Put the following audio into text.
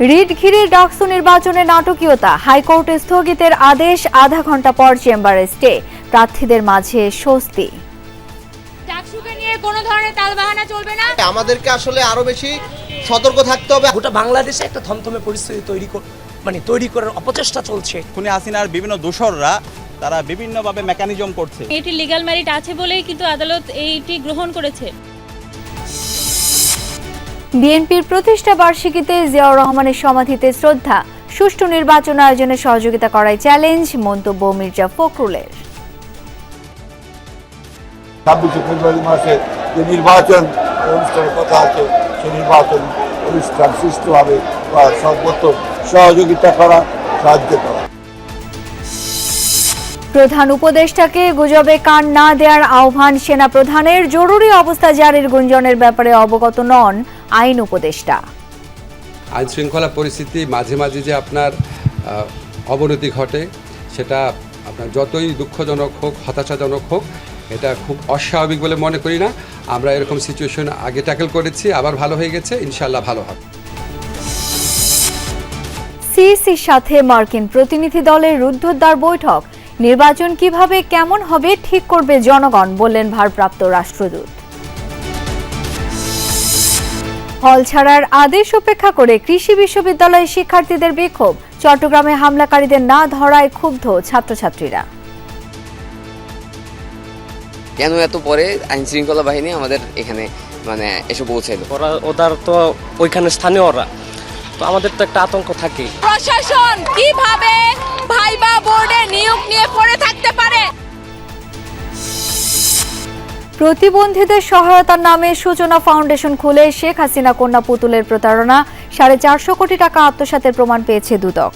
Writ ঘিরে ডাকসু নির্বাচনে নাটকীয়তা। হাইকোর্টে স্থগিতের আদেশ আধা ঘণ্টা পর চেম্বারে স্টে। প্রার্থীদের মাঝে স্বস্তি। ডাকসুকে নিয়ে কোনো ধরনের তালবাহানা চলবে না? আমাদেরকে আসলে আরও বেশি সতর্ক থাকতে হবে। গোটা বাংলাদেশে একটা থমথমে পরিস্থিতি তৈরি কর- মানে তৈরি করার অপচেষ্টা চলছে। খুনি হাসিনার বিভিন্ন দোসররা তারা বিভিন্নভাবে মেকানিজম করছে। এটি লিগ্যাল ম্যারিট আছে বলেই কিন্তু আদালত এইটি গ্রহণ করেছে। বিএনপির প্রতিষ্ঠা বার্ষিকীতে জিয়াউর রহমানের সমাধিতে শ্রদ্ধা। সুষ্ঠু নির্বাচন আয়োজনে সহযোগিতা করায় চ্যালেঞ্জ মন্তব্য মির্জা ফখরুলের। ছাব্বিশে ফেব্রুয়ারি মাসে যে নির্বাচন অনুষ্ঠানের কথা আছে সেই নির্বাচন অনুষ্ঠান সুষ্ঠুভাবে বা সর্বত্র সহযোগিতা করা সাহায্য করা। প্রধান উপদেষ্টাকে গুজবে কান না দেওয়ার আহ্বান সেনা প্রধানের জরুরি অবস্থা জারির গুঞ্জনের ব্যাপারে অবগত নন আইন উপদেষ্টা। আইন শৃঙ্খলা পরিস্থিতি মাঝে মাঝে যে আপনার অবনতি ঘটে সেটা আপনার যতই দুঃখজনক হোক হতাশাজনক হোক এটা খুব অস্বাভাবিক বলে মনে করি না। আমরা এরকম সিচুয়েশন আগে ট্যাকেল করেছি আবার ভালো হয়ে গেছে ইনশাল্লাহ ভালো হবে। সিইসির সাথে মার্কিন প্রতিনিধি দলের রুদ্ধদ্বার বৈঠক নির্বাচন কীভাবে কেমন হবে ঠিক করবে জনগণ বললেন ভারপ্রাপ্ত রাষ্ট্রদূত। হল ছাড়ার আদেশ উপেক্ষা করে কৃষি বিশ্ববিদ্যালয়ের শিক্ষার্থীদের বিক্ষোভ। চট্টগ্রামে হামলাকারীদের না ধরায় ক্ষুব্ধ ছাত্রছাত্রীরা। কেন এত পরে আইন শৃঙ্খলা বাহিনী আমাদের এখানে মানে এসে পৌঁছাইলো? ওরা ওদের তো ওইখানে স্থানীয় ওরা। তো আমাদের তো একটা আতঙ্ক থাকেই প্রশাসন কীভাবে ভাইবা বোর্ডে প্রতিবন্ধীদের সহায়তার নামে সূচনা ফাউন্ডেশন খুলে শেখ হাসিনা কন্যা পুতুলের প্রতারণা। সাড়ে চারশো কোটি টাকা আত্মসাতের প্রমাণ পেয়েছে দুদক।